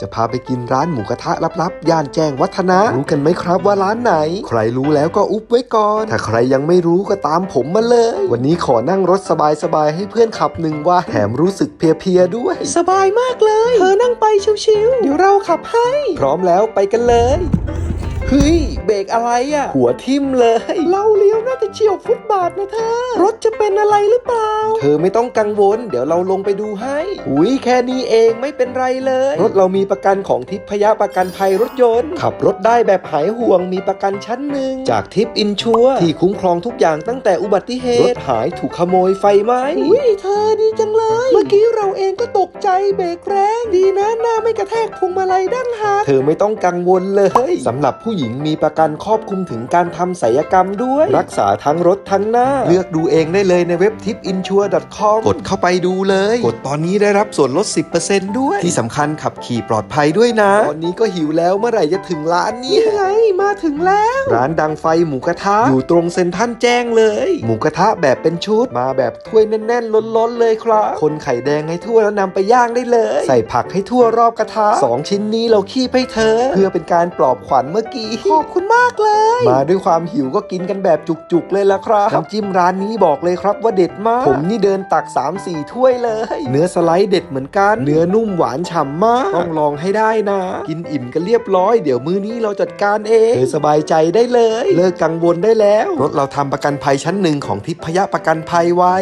จะพาไปกินร้านหมูกระทะลับๆ ย่านแจ้งวัฒนะ รู้กันไหมครับว่าร้านไหน ใครรู้แล้วก็อุบไว้ก่อน ถ้าใครยังไม่รู้ก็ตามผมมาเลย วันนี้ขอนั่งรถสบายๆ ให้เพื่อนขับหนึ่งว่าแถมรู้สึกเพลียๆด้วย สบายมากเลย เธอนั่งไปชิวๆ เดี๋ยวเราขับให้ พร้อมแล้วไปกันเลย เฮ้ย เบรกอะไรอะ่ะ หัวทิ่มเลย เราเลี้ยวน่าจะเฉียวฟุตบาทนะเธอ รถจะเป็นอะไรหรือเปล่า เธอไม่ต้องกังวล เดี๋ยวเราลงไปดูให้อุ้ยแค่นี้เองไม่เป็นไรเลย รถเรามีประกันของทิพยประกันภัยรถยนต์ ขับรถได้แบบหายห่วงมีประกันชั้นหนึ่ง จากทิปอินชัวที่คุ้มครองทุกอย่างตั้งแต่อุบัติเหตุ รถหายถูกขโมยไฟไหมอุ้ยเธอดีจังเลย เมื่อกี้เราเองก็ตกใจเบรกแรงดีนะหน้าไม่กระแทกพวงมาลัยด้านหักเธอไม่ต้องกังวลเลยสำหรับผู้หญิงมีประกันครอบคลุมถึงการทำศัลยกรรมด้วย รักษาทั้งรถทั้งหน้า เลือกดูเองได้เลยในเว็บ tipinsure.com กดเข้าไปดูเลย กดตอนนี้ได้รับส่วนลด 10%ด้วย ที่สำคัญขับขี่ปลอดภัยด้วยนะ ตอนนี้ก็หิวแล้วเมื่อไหร่จะถึงร้านเนี่นี่ยไงมาถึงแล้ว ร้านดังไฟหมูกระทะอยู่ตรงเซ็นทรัลแจ้งเลย หมูกระทะแบบเป็นชุดมาแบบถ้วยแน่นๆล้นๆเลยครับ คนไข่แดงให้ทั่วแล้วนำไปย่างได้เลย ใส่ผักให้ทั่วรอบกระทะสองชิ้นนี้เราคีบให้เธอ เพื่อเป็นการปลอบขวัญเมื่อกี้ขอบคุณมากเลย มาด้วยความหิวก็กินกันแบบจุกๆเลยละครับน้ำจิ้มร้านนี้บอกเลยครับว่าเด็ดมาก ผมนี่เดินตัก 3-4 ถ้วยเลย เนื้อสไลด์เด็ดเหมือนกัน เนื้อนุ่มหวานฉ่ำมาก ต้องลองให้ได้นะ กินอิ่มกันเรียบร้อย เดี๋ยวมื้อนี้เราจัดการเองเธอสบายใจได้เลย เลิกกังวลได้แล้ว รถเราทำประกันภัยชั้นหนึ่งของทิพยประกันภัยไว้